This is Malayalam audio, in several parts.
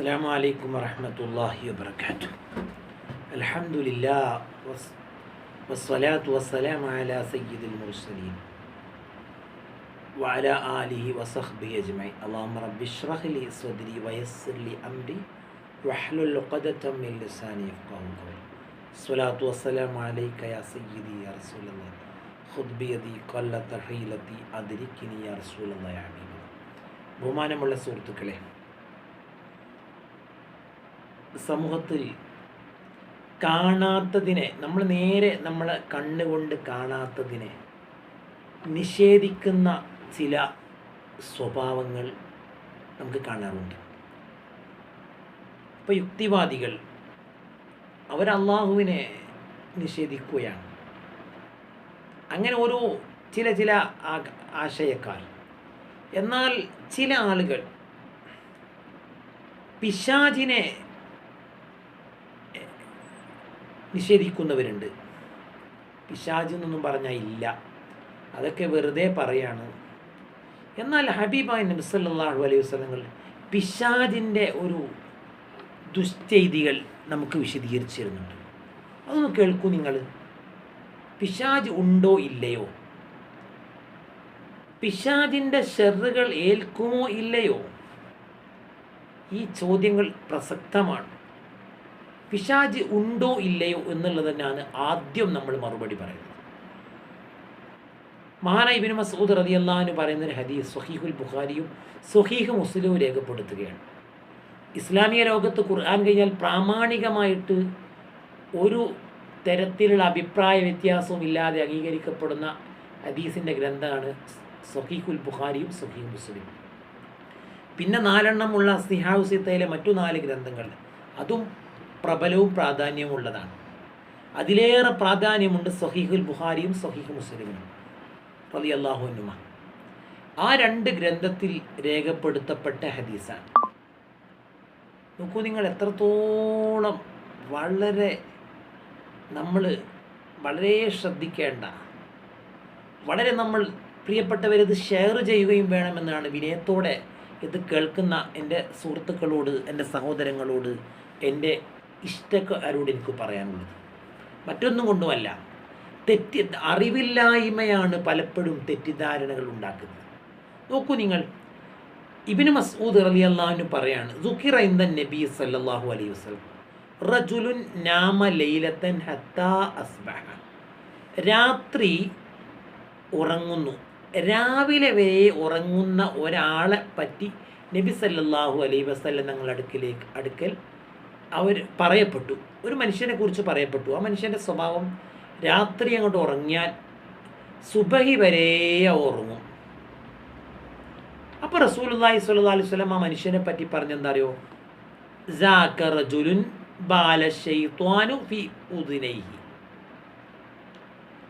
السلام عليكم ورحمة الله وبركاته الحمد لله والص- والصلاة والسلام على سيد المرسلين وعلى آله وصحبه أجمعين اللهم رب اشرح لي صدري ويسر لي أمري واحلل عقدة من لساني يفقهوا قولي الصلاة والسلام عليك يا سيدي يا رسول الله خذ بيدي قلة حيلتي أدركني يا رسول الله يا حبيبي ബഹുമാനമുള്ള സുഹൃത്തുക്കളെ സമൂഹത്തിൽ കാണാത്തതിനെ നമ്മൾ നേരെ നമ്മളെ കണ്ണുകൊണ്ട് കാണാത്തതിനെ നിഷേധിക്കുന്ന ചില സ്വഭാവങ്ങൾ നമുക്ക് കാണാറുണ്ട്. ഇപ്പോൾ യുക്തിവാദികൾ അവർ അള്ളാഹുവിനെ നിഷേധിക്കുകയാണ്. അങ്ങനെ ഓരോ ചില ചില ആശയക്കാർ. എന്നാൽ ചില ആളുകൾ പിശാചിനെ നിഷേധിക്കുന്നവരുണ്ട്. പിശാജ് എന്നൊന്നും പറഞ്ഞാൽ ഇല്ല. അതൊക്കെ വെറുതെ പറയാണ്. എന്നാൽ ഹബീബായ നബി സല്ലല്ലാഹു അലൈഹി വസ്ലങ്ങൾ പിശാജിന്റെ ഒരു ദുശ്ചെയ്തികൾ നമുക്ക് വിശദീകരിച്ചിരുന്നുണ്ട് അതൊന്ന് കേൾക്കൂ നിങ്ങൾ. പിശാജ് ഉണ്ടോ ഇല്ലയോ? പിശാജിന്റെ ഷെറുകൾ ഏൽക്കുമോ ഇല്ലയോ? ഈ ചോദ്യങ്ങൾ പ്രസക്തമാണ്. പിശാജ് ഉണ്ടോ ഇല്ലയോ എന്നുള്ളത് തന്നെയാണ് ആദ്യം നമ്മൾ മറുപടി പറയുന്നത്. മഹാനായ ഇബിന് മസൂദ് റതി അള്ളഹാന് പറയുന്ന ഒരു ഹദീസ് സൊഹീഹുൽ ബുഖാരിയും സൊഹീഹ് മുസ്ലിവും രേഖപ്പെടുത്തുകയാണ്. ഇസ്ലാമിക ലോകത്ത് ഖുർആൻ കഴിഞ്ഞാൽ പ്രാമാണികമായിട്ട് ഒരു തരത്തിലുള്ള അഭിപ്രായ വ്യത്യാസവും ഇല്ലാതെ അംഗീകരിക്കപ്പെടുന്ന ഹദീസിന്റെ ഗ്രന്ഥമാണ് സൊഹീഖുൽ ബുഖാരിയും സൊഹീഹ് മുസ്ലിം പിന്നെ നാലെണ്ണമുള്ള സിഹാവുസിത്തയിലെ മറ്റു നാല് ഗ്രന്ഥങ്ങൾ. അതും പ്രബലവും പ്രാധാന്യമുള്ളതാണ്. അതിലേറെ പ്രാധാന്യമുണ്ട് സൊഹീഹുൽ ബുഹാരിയും സൊഹീഹ് മുസ്ലിമും. റലി അള്ളാഹുനുമ ആ രണ്ട് ഗ്രന്ഥത്തിൽ രേഖപ്പെടുത്തപ്പെട്ട ഹദീസാണ്. നോക്കൂ നിങ്ങൾ എത്രത്തോളം വളരെ നമ്മൾ വളരെ ശ്രദ്ധിക്കേണ്ട വളരെ നമ്മൾ പ്രിയപ്പെട്ടവരത് ഷെയർ ചെയ്യുകയും വേണമെന്നാണ് വിനയത്തോടെ ഇത് കേൾക്കുന്ന എന്റെ സുഹൃത്തുക്കളോട് എന്റെ സഹോദരങ്ങളോട് എന്റെ ഇഷ്ടക്കാരോട് എനിക്ക് പറയാനുള്ളത്. മറ്റൊന്നും കൊണ്ടുമല്ല. തെറ്റി അറിവില്ലായ്മയാണ് പലപ്പോഴും തെറ്റിദ്ധാരണകൾ ഉണ്ടാക്കുന്നത്. നോക്കൂ നിങ്ങൾ. ഇബിന് മസൂദ് അലി അള്ളാഹുവിന് പറയാണ് സുഖിറ ഇന്ദൻ നബി സല്ലല്ലാഹു അലൈഹി വസ്ലം റജുലുൻ നാമ ലൈലത്തൻ ഹത്താ അസ്ബഹ. രാത്രി ഉറങ്ങുന്നു. രാവിലെ വരെ ഉറങ്ങുന്ന ഒരാളെ പറ്റി നബി സല്ലാഹു അലൈഹി വസല്ലം ഞങ്ങളുടെ അടുക്കിലേക്ക് അടുക്കൽ അവർ പറയപ്പെട്ടു. ഒരു മനുഷ്യനെ കുറിച്ച് പറയപ്പെട്ടു. ആ മനുഷ്യന്റെ സ്വഭാവം രാത്രി അങ്ങോട്ട് ഉറങ്ങിയാൽ സുബഹി വരെ ഉറങ്ങും. അപ്പോൾ റസൂലുള്ളാഹി സ്വല്ലല്ലാഹു അലൈഹി വസല്ലം ആ മനുഷ്യനെ പറ്റി പറഞ്ഞെന്താ അറിയോ? "സാക റജുലുൻ ബാല ശൈത്വാനു ഫി ഉദിനൈഹി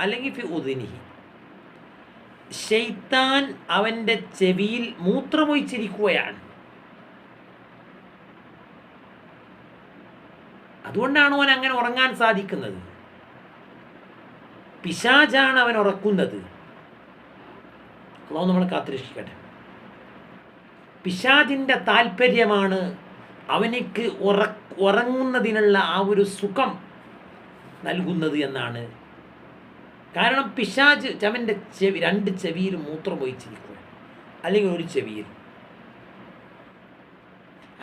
അല്ലെങ്കിൽ ഷെയ്ത്താൻ അവന്റെ ചെവിയിൽ മൂത്രമൊഴിച്ചിരിക്കുകയാണ്. അതുകൊണ്ടാണ് അവൻ അങ്ങനെ ഉറങ്ങാൻ സാധിക്കുന്നത്. പിശാചാണ് അവൻ ഉറക്കുന്നത്. അള്ളാഹു നമ്മൾ കാത്തിരക്ഷിക്കട്ടെ. പിശാചിന്റെ താല്പര്യമാണ് അവനിക്ക് ഉറ ഉറങ്ങുന്നതിനുള്ള ആ ഒരു സുഖം നൽകുന്നത് എന്നാണ്. കാരണം പിശാജ് അവന്റെ ചെവി രണ്ട് ചെവിയിൽ മൂത്രം ഒഴിച്ചിരിക്കുക അല്ലെങ്കിൽ ഒരു ചെവിയിൽ.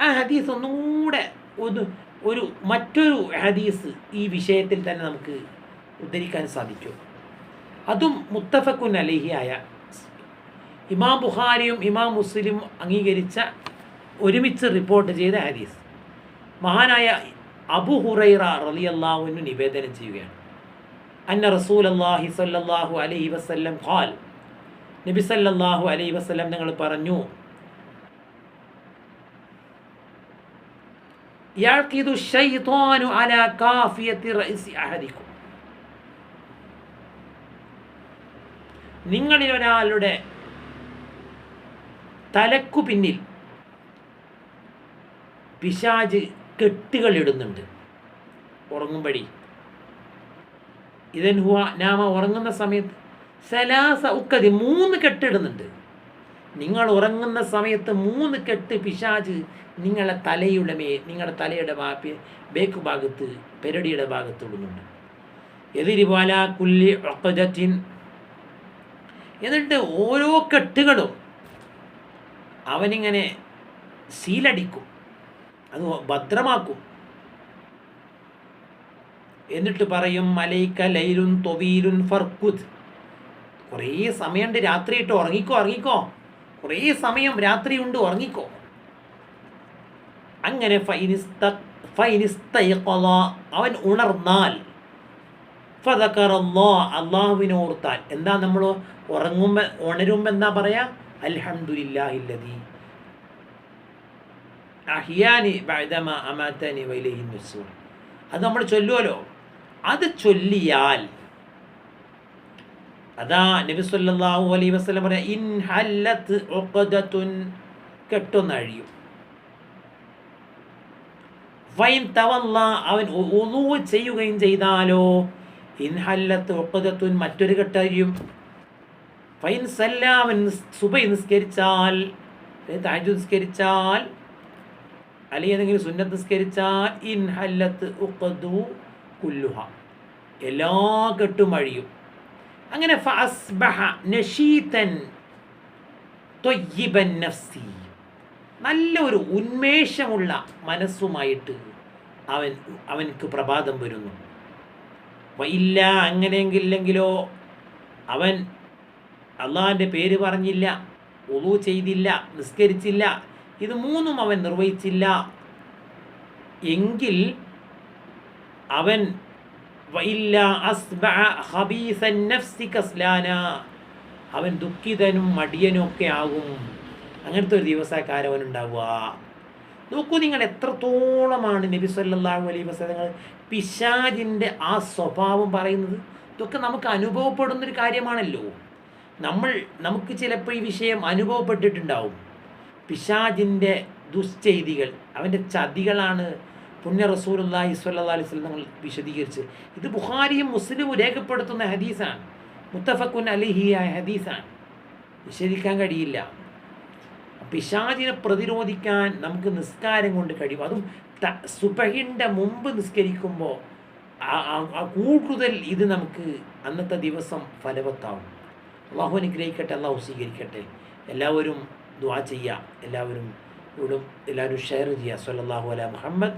ആ ഹദീസ് ഒന്നും കൂടെ ഒന്ന് ഒരു മറ്റൊരു ഹദീസ് ഈ വിഷയത്തിൽ തന്നെ നമുക്ക് ഉദ്ധരിക്കാൻ സാധിക്കും. അതും മുത്തഫക്കുൻ അലഹിയായ ഇമാം ബുഹാരിയും ഇമാം മുസ്ലിം അംഗീകരിച്ച ഒരുമിച്ച് റിപ്പോർട്ട് ചെയ്ത ഹദീസ്. മഹാനായ അബു ഹുറൈറ റളിയല്ലാഹുവിനു നിവേദനം ചെയ്യുകയാണ്. അന്ന റസൂൽ അള്ളാഹി സല്ലാഹു അലൈഹി വസല്ലം ഖാൽ നബി സല്ലാഹു അലൈഹി വസല്ലം നിങ്ങൾ പറഞ്ഞു നിങ്ങളിൽ ഒരാളുടെ തലക്കു പിന്നിൽ പിശാജ് കെട്ടുകൾ ഇടുന്നുണ്ട്. ഉറങ്ങുമ്പടി ഇതൻ ഹുവ നാമ ഉറങ്ങുന്ന സമയത്ത് സലാസ ഉക്കതി മൂന്ന് കെട്ടിടുന്നുണ്ട് നിങ്ങൾ ഉറങ്ങുന്ന സമയത്ത് മൂന്ന് കെട്ട് പിശാജ് നിങ്ങളെ തലയുടെ മേ നിങ്ങളുടെ തലയുടെ ബേക്ക് ഭാഗത്ത് പെരടിയുടെ ഭാഗത്ത് ഇടുന്നുണ്ട്. എതിരിപാല കുല്ലി ഒക്കജറ്റിൻ എന്നിട്ട് ഓരോ കെട്ടുകളും അവനിങ്ങനെ സീലടിക്കും. അത് ഭദ്രമാക്കും. എന്നിട്ട് പറയും മലൈക്ക ലൈലുൻ തൊവീലുൻ ഫർക്കുദ് കുറേ സമയമുണ്ട് രാത്രിയിട്ട് ഉറങ്ങിക്കോ ഉറങ്ങിക്കോ. കുറേ സമയം രാത്രി ഉണ്ട് ഉറങ്ങിക്കോ. അങ്ങനെ ഫൈനിസ്ത അവൻ ഉണർന്നാൽ ഫതക്കറല്ലോ അള്ളാഹുവിനെ ഓർത്താൽ എന്താ നമ്മൾ ഉറങ്ങുമ്പോൾ ഉണരുമ്പോൾ എന്താ പറയാ നുസൂർ അത് നമ്മൾ ചൊല്ലുമല്ലോ അത് ചൊല്ലിയാൽ അതാ നബി സല്ലല്ലാഹു അലൈഹി വസല്ലം പറയാ ഇൻ ഉഖദത്തുൻ കെട്ടൊന്നഴിയും. വൈൻ തവല്ല അവൻ ഉളൂ ചെയ്യുകയും ചെയ്താലോ ഇൻ ഹല്ലത്ത് ഉഖദത്തുൻ മറ്റൊരു കെട്ടഴിയും. ഫൈൻ സല്ല അവൻ സുബൈ നിസ്കരിച്ചാൽ താജു നിസ്കരിച്ചാൽ അല്ലെങ്കിൽ ഏതെങ്കിലും സുന്നത്ത് നിസ്കരിച്ചാൽ ഇൻ ഹല്ലത്ത് ഉഖദു കുല്ലുഹ എല്ലാ കെട്ടും അഴിയും. അങ്ങനെ നല്ലൊരു നഫ്സി. ഉന്മേഷമുള്ള മനസ്സുമായിട്ട് അവൻ അവനക്ക് പ്രഭാതം വരുന്നു. ഇല്ല അങ്ങനെയെങ്കിലെങ്കിലോ അവൻ അള്ളാഹിന്റെ പേര് പറഞ്ഞില്ല ഒളു ചെയ്തില്ല നിസ്കരിച്ചില്ല ഇത് മൂന്നും അവൻ നിർവഹിച്ചില്ല. എങ്കിൽ അവൻ അവൻ ദുഃഖിതനും മടിയനും ഒക്കെ ആകും. അങ്ങനത്തെ ഒരു ദിവസക്കാരൻ അവൻ ഉണ്ടാവുക. നോക്കൂ നിങ്ങൾ എത്രത്തോളമാണ് നബി സല്ലല്ലാഹു അലൈഹി നിങ്ങൾ പിശാജിന്റെ ആ സ്വഭാവം പറയുന്നത്. ഇതൊക്കെ നമുക്ക് അനുഭവപ്പെടുന്നൊരു കാര്യമാണല്ലോ. നമ്മൾ നമുക്ക് ചിലപ്പോൾ ഈ വിഷയം അനുഭവപ്പെട്ടിട്ടുണ്ടാവും. പിശാജിന്റെ ദുശ്ചെയ്തികൾ അവന്റെ ചതികളാണ് പുണ്യ റസൂലുള്ളാഹി സ്വല്ലല്ലാഹി അലൈഹി സ്വലം നമ്മൾ വിശദീകരിച്ച്. ഇത് ബുഖാരിയും മുസ്ലിമും രേഖപ്പെടുത്തുന്ന ഹദീസാണ്. മുത്തഫക്കുൻ അലിഹിയായ ഹദീസാണ്. വിശദിക്കാൻ കഴിയില്ല. പിശാചിനെ പ്രതിരോധിക്കാൻ നമുക്ക് നിസ്കാരം കൊണ്ട് കഴിയും. അതും സുബഹിന്റെ മുമ്പ് നിസ്കരിക്കുമ്പോൾ കൂടുതൽ ഇത് നമുക്ക് അന്നത്തെ ദിവസം ഫലവത്താവും. അള്ളാഹു അനുഗ്രഹിക്കട്ടെ അള്ളാഹു സ്വീകരിക്കട്ടെ. എല്ലാവരും ദ്വാ ചെയ്യുക എല്ലാവരും എല്ലാവരും ഷെയർ ചെയ്യുക സല്ലാഹു അല മുഹമ്മദ്.